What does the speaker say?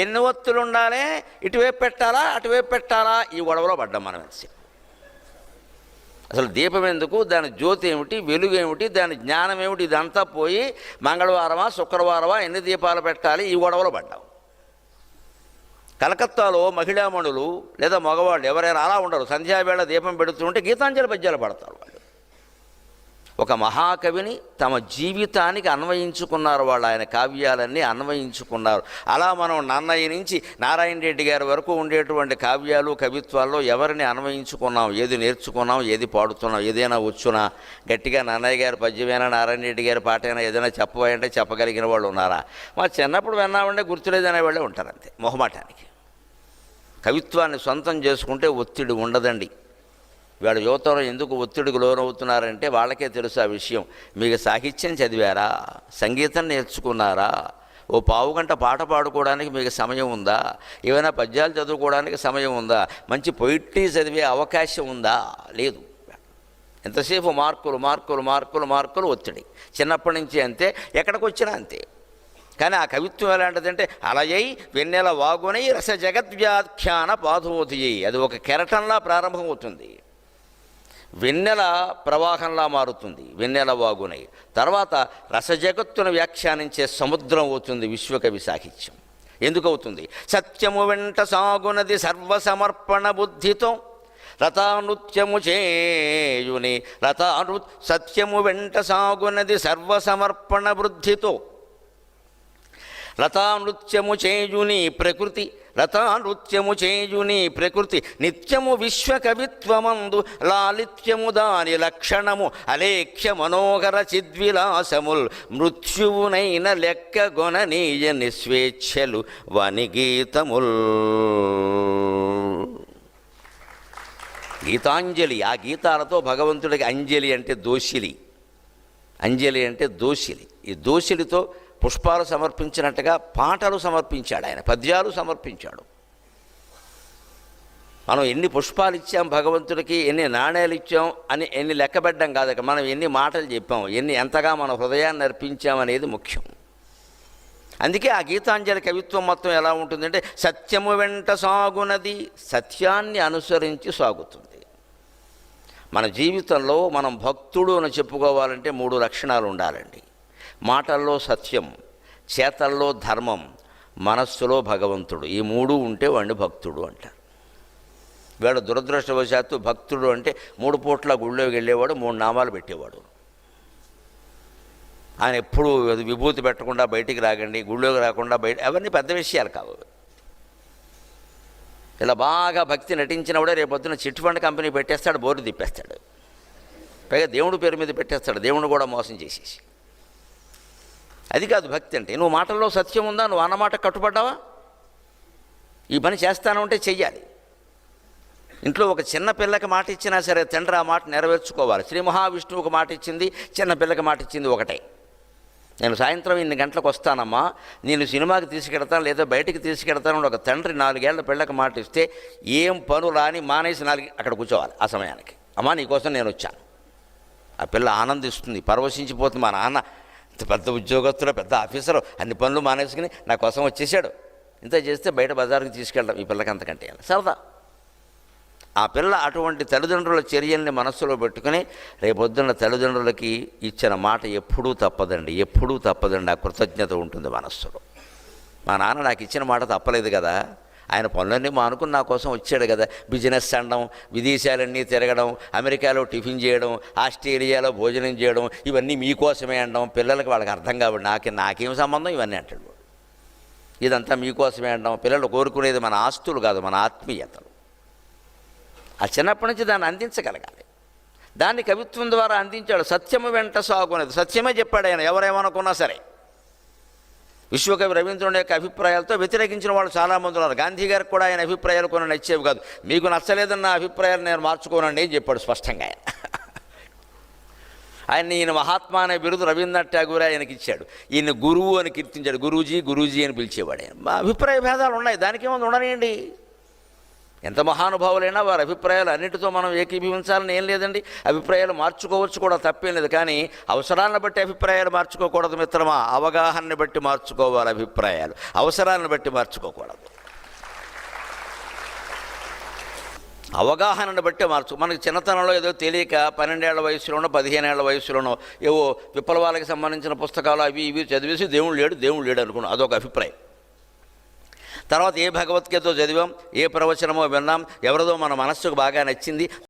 ఎన్ని ఒత్తులు ఉండాలి? ఇటువైపు పెట్టాలా? అటువైపు పెట్టాలా? ఈ గొడవలో పడ్డాం మనం ఎంతసేపు అసలు దీపం ఎందుకు? దాని జ్యోతి ఏమిటి? వెలుగు ఏమిటి? దాని జ్ఞానం ఏమిటి? ఇదంతా పోయి మంగళవారమా శుక్రవారమా ఎన్ని దీపాలు పెట్టాలి? ఈ గొడవలో పడ్డాం. కలకత్తాలో మహిళామణులు లేదా మగవాళ్ళు ఎవరైనా అలా ఉండరు. సంధ్యావేళ దీపం పెడుతుంటే గీతాంజలి పద్యాలు పడతారు వాళ్ళు. ఒక మహాకవిని తమ జీవితానికి అన్వయించుకున్నారు వాళ్ళు ఆయన కావ్యాలన్నీ అన్వయించుకున్నారు. అలా మనం నన్నయ్య నుంచి నారాయణ రెడ్డి గారి వరకు ఉండేటువంటి కావ్యాలు కవిత్వాల్లో ఎవరిని అన్వయించుకున్నాం ఏది నేర్చుకున్నాం ఏది పాడుతున్నాం ఏదైనా వచ్చునా? గట్టిగా నన్నయ్య గారి పద్యమైనా నారాయణ రెడ్డి గారి పాటైనా ఏదైనా చెప్పబోయంటే చెప్పగలిగిన వాళ్ళు ఉన్నారా? మా చిన్నప్పుడు విన్నామంటే గుర్తులేదనే వాళ్ళే ఉంటారు అంతే మొహమాటానికి. కవిత్వాన్ని సొంతం చేసుకుంటే ఒత్తిడి ఉండదండి. వీళ్ళ యువతలో ఎందుకు ఒత్తిడికి లోనవుతున్నారంటే వాళ్ళకే తెలుసు ఆ విషయం. మీకు సాహిత్యం చదివారా? సంగీతం నేర్చుకున్నారా? ఓ పావు గంట పాట పాడుకోవడానికి మీకు సమయం ఉందా? ఏమైనా పద్యాలు చదువుకోవడానికి సమయం ఉందా? మంచి పొయిట్రీ చదివే అవకాశం ఉందా? లేదు. ఎంతసేపు మార్కులు మార్కులు మార్కులు మార్కులు ఒత్తిడి. చిన్నప్పటి నుంచి అంతే ఎక్కడికి వచ్చినా అంతే. కానీ ఆ కవిత్వం ఎలాంటిదంటే అలయై వెన్నెల వాగునై రస జగద్వ్యాఖ్యాన పాదోధియై అది ఒక కెరటంలా ప్రారంభమవుతుంది. వెన్నెల ప్రవాహంలా మారుతుంది వెన్నెల వాగునై. తర్వాత రసజగత్తును వ్యాఖ్యానించే సముద్రం అవుతుంది విశ్వకవి సాహిత్యం. ఎందుకవుతుంది? సత్యము వెంట సాగునది సర్వసమర్పణ బుద్ధితో. రథానృత్యము చేయుని రథానృ సత్యము వెంట సాగునది సర్వసమర్పణ బుద్ధితో. లతానృత్యము చేయుని ప్రకృతి లతానృత్యము చేయుని ప్రకృతి నిత్యము విశ్వకవిత్వమందు లాలిత్యము దాని లక్షణము అలేఖ్య మనోహర చిద్విలాసముల్ మృత్యువునైన లెక్క గొననీయ నిస్వేచ్ఛలు వని గీతముల్ గీతాంజలి ఆ గీతాలతో భగవంతుడికి అంజలి అంటే దోషిలి. అంజలి అంటే దోషిలి. ఈ దోషిలితో పుష్పాలు సమర్పించినట్టుగా పాటలు సమర్పించాడు ఆయన పద్యాలు సమర్పించాడు. మనం ఎన్ని పుష్పాలు ఇచ్చాం భగవంతుడికి ఎన్ని నాణేలు ఇచ్చాం అని ఎన్ని లెక్కబెట్టడం కాదు మనం ఎన్ని మాటలు చెప్పాం ఎన్ని ఎంతగా మన హృదయాన్ని అర్పించామనేది ముఖ్యం. అందుకే ఆ గీతాంజలి కవిత్వం మొత్తం ఎలా ఉంటుందంటే సత్యము వెంట సాగునది సత్యాన్ని అనుసరించి సాగుతుంది. మన జీవితంలో మనం భక్తుడు అని చెప్పుకోవాలంటే మూడు లక్షణాలు ఉండాలండి. మాటల్లో సత్యం చేతల్లో ధర్మం మనస్సులో భగవంతుడు. ఈ మూడు ఉంటే వాడిని భక్తుడు అంటారు. వీడు దురదృష్టవశాత్తు భక్తుడు అంటే మూడు పూట్ల గుళ్ళోకి వెళ్ళేవాడు మూడు నామాలు పెట్టేవాడు. ఆయన ఎప్పుడు విభూతి పెట్టకుండా బయటికి రాకండి గుళ్ళోకి రాకుండా బయట అవన్నీ పెద్ద విషయాలు కావు. ఇలా బాగా భక్తి నటించినప్పుడే రేపు పొద్దున చిట్ ఫండ్ కంపెనీ పెట్టేస్తాడు బోర్డు తిప్పేస్తాడు. పైగా దేవుడు పేరు మీద పెట్టేస్తాడు దేవుడు కూడా మోసం చేసేసి. అది కాదు భక్తి అంటే. నువ్వు మాటల్లో సత్యం ఉందా? నువ్వు అన్నమాట కట్టుబడ్డావా? ఈ పని చేస్తాను అంటే చెయ్యాలి. ఇంట్లో ఒక చిన్న పిల్లకి మాట ఇచ్చినా సరే తండ్రి ఆ మాట నెరవేర్చుకోవాలి. శ్రీ మహావిష్ణువుకి మాట ఇచ్చింది చిన్న పిల్లకి మాట ఇచ్చింది ఒకటే. నేను సాయంత్రం ఇన్ని గంటలకు వస్తానమ్మా. నేను సినిమాకి తీసుకెడతాను లేదా బయటికి తీసుకెడతాను ఒక తండ్రి నాలుగేళ్ళ పిల్లకి మాట ఇస్తే ఏం పను రాని మానేసి నాలుగు అక్కడ కూర్చోవాలి ఆ సమయానికి. అమ్మా నీకోసం నేను వచ్చాను. ఆ పిల్ల ఆనందిస్తుంది పరవశించిపోతుంది మా నాన్న. పెద్ద ఉద్యోగస్తుడు పెద్ద ఆఫీసరు అన్ని పనులు మానేసుకుని నా కోసం వచ్చేసాడు ఇంత చేస్తే బయట బజార్కి తీసుకెళ్ళడం ఈ పిల్లకి అంతకంటే సరదా. ఆ పిల్ల అటువంటి తల్లిదండ్రుల చర్యల్ని మనస్సులో పెట్టుకుని రేపొద్దున్న తల్లిదండ్రులకి ఇచ్చిన మాట ఎప్పుడూ తప్పదండి ఎప్పుడూ తప్పదండి. ఆ కృతజ్ఞత ఉంటుంది మనస్సులో. మా నాన్న నాకు ఇచ్చిన మాట తప్పలేదు కదా. ఆయన పనులన్నీ మానుకుని నా కోసం వచ్చాడు కదా. బిజినెస్ అనడం విదేశాలన్నీ తిరగడం అమెరికాలో టిఫిన్ చేయడం ఆస్ట్రేలియాలో భోజనం చేయడం ఇవన్నీ మీకోసమే అనడం పిల్లలకి వాళ్ళకి అర్థం కాబట్టి నాకే నాకేం సంబంధం? ఇవన్నీ అంటాడు ఇదంతా మీకోసమే అనడం పిల్లలు కోరుకునేది మన ఆస్తులు కాదు మన ఆత్మీయతలు. ఆ చిన్నప్పటి నుంచి దాన్ని అందించగలగాలి. దాన్ని కవిత్వం ద్వారా అందించాడు. సత్యము వెంట సాగునేది సత్యమే చెప్పాడు ఆయన ఎవరేమనుకున్నా సరే. విశ్వకవి రవీంద్రుని యొక్క అభిప్రాయాలతో వ్యతిరేకించిన వాళ్ళు చాలామంది ఉన్నారు. గాంధీ గారికి కూడా ఆయన అభిప్రాయాలు కొన్ని నచ్చేవి కాదు. మీకు నచ్చలేదన్న అభిప్రాయాలు నేను మార్చుకోనండి అని చెప్పాడు స్పష్టంగా ఆయన. ఆయన ఈయన మహాత్మా అనే బిరుదు రవీంద్రనాథ్ ఠాగూర్ ఆయనకి ఇచ్చాడు. ఈయన గురువు అని కీర్తించాడు. గురూజీ గురూజీ అని పిలిచేవాడు ఆయన. మా అభిప్రాయ భేదాలు ఉన్నాయి. దానికి ఉండనండి ఉండనియండి. ఎంత మహానుభావులైనా వారి అభిప్రాయాలు అన్నిటితో మనం ఏకీభవించాలని ఏం లేదండి. అభిప్రాయాలు మార్చుకోవచ్చు కూడా తప్పేం లేదు. కానీ అవసరాలను బట్టి అభిప్రాయాలు మార్చుకోకూడదు మిత్రమా. అవగాహనని బట్టి మార్చుకోవాలి అభిప్రాయాలు. అవసరాలను బట్టి మార్చుకోకూడదు. అవగాహనను బట్టి మార్చు మనకి చిన్నతనంలో ఏదో తెలియక పన్నెండేళ్ళ వయసులోనో పదిహేనేళ్ళ వయసులోనో ఏవో విప్లవాలకు సంబంధించిన పుస్తకాలు అవి ఇవి చదివేసి దేవుడు లేడు దేవుడు లేడు అనుకున్నాం. అదొక అభిప్రాయం. తర్వాత ఏ భగవద్గీతో చదివాం ఏ ప్రవచనమో విన్నాం ఎవరిదో మన మనస్సుకు బాగా నచ్చింది